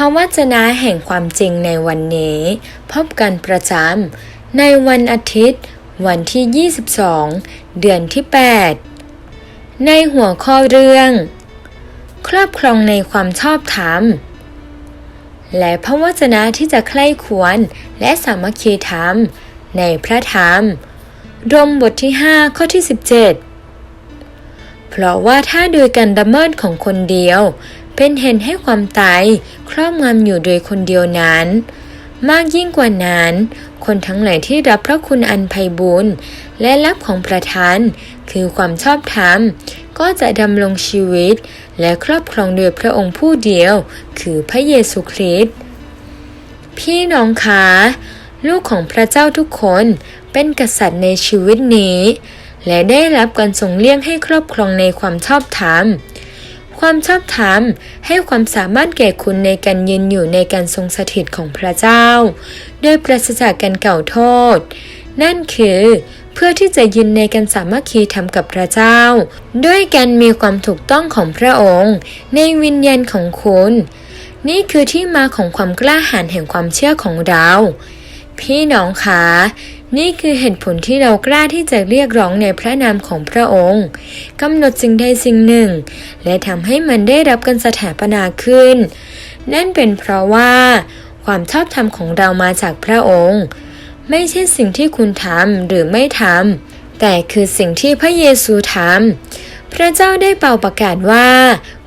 ระวจนะแห่งความจริงในวันนี้ พบกันประจำในวันอาทิตย์ วันที่ 22 เดือนที่ 8 ในหัวข้อเรื่อง ครอบครองในความชอบธรรม และพระวจนะที่จะใคร่ควรและสามัคคีธรรม ในพระธรรมรมบทที่ 5 ข้อที่ 17 เพราะว่าถ้าโดยการดำเนินของคนเดียว เป็นเห็นให้ความตายครอบงำอยู่โดยคนเดียวนั้น มากยิ่งกว่านั้น คนทั้งหลายที่รับพระคุณอันไพบูรณ์และรับของประทาน คือความชอบธรรม ก็จะดำรงชีวิต และครอบครองโดยพระองค์ผู้เดียว คือพระเยซูคริสต์พี่น้องคะลูกของพระเจ้าทุกคนเป็นกษัตริย์ในชีวิตนี้ และได้รับการทรงเลี้ยงให้ครอบครองในความชอบธรรม ความชอบธรรมให้ความสามารถแก่คุณในการยืนอยู่ในการทรงสถิตของพระเจ้า โดยปราศจากการเก่าโทษ นั่นคือเพื่อที่จะยืนในการสามัคคีธรรมกับพระเจ้า ด้วยการมีความถูกต้องของพระองค์ ในวิญญาณของคุณ นี่คือที่มาของความกล้าหาญแห่งความเชื่อของเรา พี่น้องคะ นี่คือเหตุผลที่เรากล้าที่จะเรียกร้องในพระนามของพระองค์กำหนดสิ่งใดสิ่งหนึ่ง และทำให้มันได้รับการสถาปนาขึ้น นั่นเป็นเพราะว่า ความชอบธรรมของเรามาจากพระองค์ ไม่ใช่สิ่งที่คุณทำหรือไม่ทำแต่คือสิ่งที่พระเยซูทำพระเจ้าได้เป่าประกาศว่า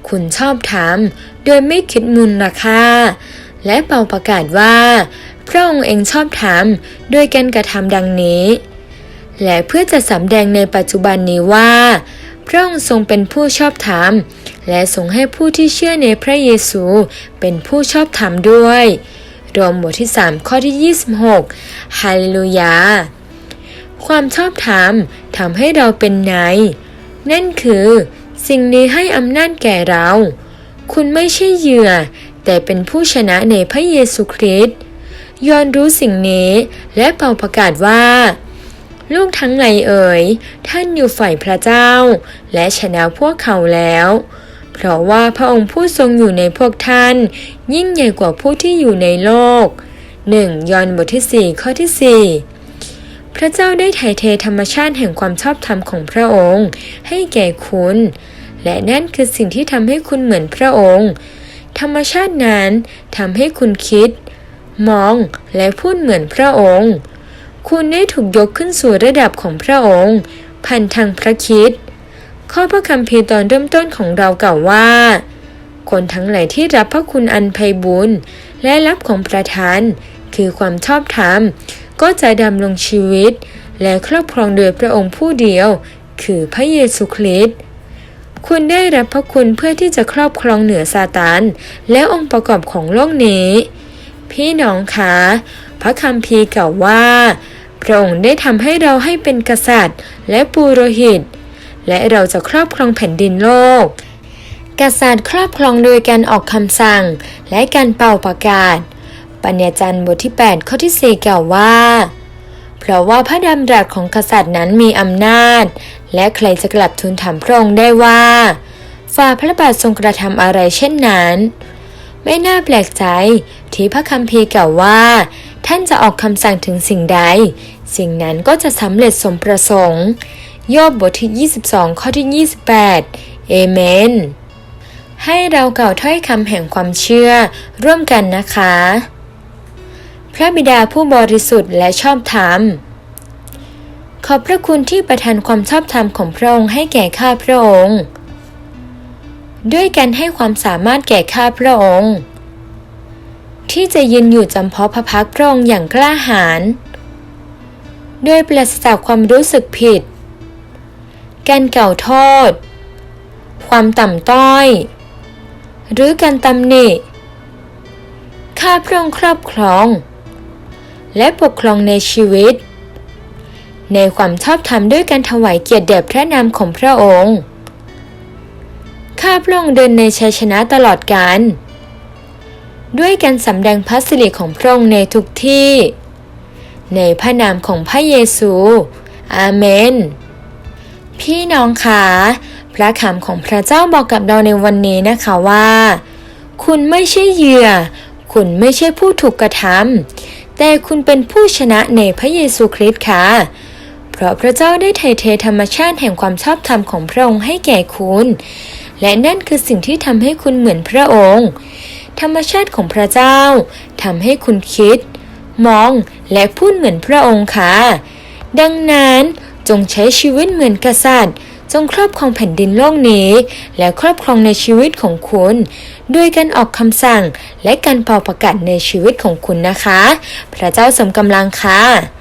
คุณชอบทำโดยไม่คิดมูลราคาและเป่าประกาศว่า พระองค์เองชอบทำโดยการกระทำดังนี้ และเพื่อจะสำแดงในปัจจุบันนี้ว่า พระองค์ทรงเป็นผู้ชอบธรรม และทรงให้ผู้ที่เชื่อในพระเยซูเป็นผู้ชอบธรรมด้วยรวมบทที่ 3 ข้อที่ 26 ฮาเลลูยา ความชอบธรรมทำให้เราเป็นไงนั่นคือ สิ่งนี้ให้อำนาจแก่เรา คุณไม่ใช่เหยื่อ แต่เป็นผู้ชนะในพระเยซูคริสต์ ยอนรู้สิ่งนี้ และเป่าประกาศว่า ลูกทั้งหลายเอ๋ย ท่านอยู่ฝ่ายพระเจ้า และชนะพวกเขาแล้ว เพราะว่าพระองค์ผู้ทรงอยู่ในพวกท่าน ยิ่งใหญ่กว่าผู้ที่อยู่ในโลก 1. ยอนบทที่ 4 ข้อที่ 4พระเจ้าได้ถ่ายเทธรรมชาติแห่งความชอบธรรมของพระองค์ ให้แก่คุณ และนั่นคือสิ่งที่ทำให้คุณเหมือนพระองค์ ธรรมชาตินั้นทำให้คุณคิด มองและพูดเหมือนพระองค์ คุณได้ถูกยกขึ้นสู่ระดับของพระองค์ ผ่านทางพระคิด ข้อพระคัมภีร์ตอนเริ่มต้นของเรากล่าวว่า คนทั้งหลายที่รับพระคุณอันไพบุญและรับของประทาน คือความชอบธรรม ก็จะดำรงชีวิต และครอบครองโดยพระองค์ผู้เดียว คือพระเยซูคริสต์คุณได้รับพระคุณเพื่อที่จะครอบครองเหนือซาตานและองค์ประกอบของโลกนี้ พี่น้องคะพระคัมภีกล่าวว่า พระองค์ได้ทำให้เราให้เป็นกษัตริย์ และปุโรหิต และเราจะครอบครองแผ่นดินโลก กษัตริย์ครอบครองโดยการออกคำสั่ง และการเป่าประกาศ ปัญญาจันทร์บทที่ 8 ข้อที่ 4 กล่าวว่าเพราะว่าพระดำรัสของกษัตริย์นั้นมีอำนาจ และใครจะกลับทูลถามพระองค์ได้ว่า ฝ่าพระบาททรงกระทำอะไรเช่นนั้น ไม่น่าแปลกใจที่พระคัมภีร์กล่าวว่า ท่านจะออกคำสั่งถึงสิ่งใด สิ่งนั้นก็จะสำเร็จสมประสงค์โยบบทที่ 22 ข้อที่ 28 เอเมน ให้เรากล่าวถ้อยคำแห่งความเชื่อร่วมกันนะคะ พระบิดาผู้บริสุทธิ์และชอบธรรม ขอบพระคุณที่ประทานความชอบธรรมของพระองค์ให้แก่ข้าพระองค์ ด้วยการให้ความสามารถแก่ข้าพระองค์ ที่จะยืนอยู่จำเพาะพระพักตร์พระองค์อย่างกล้าหาญโดยปราศจากความรู้สึกผิด การเก่าโทษ ความต่ำต้อย หรือการตำหนิ ข้าพระองค์ครอบครอง และปกครองในชีวิต ในความชอบธรรมด้วยการถวายเกียรติแด่พระนามของพระองค์ ข้าพระองค์เดินในชัยชนะตลอดกาลด้วยการสำแดงพระสิริของพระองค์ในทุกที่ ในพระนามของพระเยซู อาเมน พี่น้องคะพระคำของพระเจ้าบอกกับเราในวันนี้นะคะว่า คุณไม่ใช่เหยื่อ คุณไม่ใช่ผู้ถูกกระทำแต่คุณเป็นผู้ชนะในพระเยซูคริสต์ค่ะ เพราะพระเจ้าได้ไถ่เทธรรมชาติแห่งความชอบธรรมของพระองค์ให้แก่คุณ และนั่นคือสิ่งที่ทำให้คุณเหมือนพระองค์ ธรรมชาติของพระเจ้าทำให้คุณคิด มองและพูดเหมือนพระองค์ค่ะ ดังนั้นจงใช้ชีวิตเหมือนกษัตริย์ จงครอบครองแผ่นดินโลกนี้ และครอบครองในชีวิตของคุณ ด้วยการออกคำสั่งและการเป่าประกาศในชีวิตของคุณนะคะ พระเจ้าสมกำลังค่ะ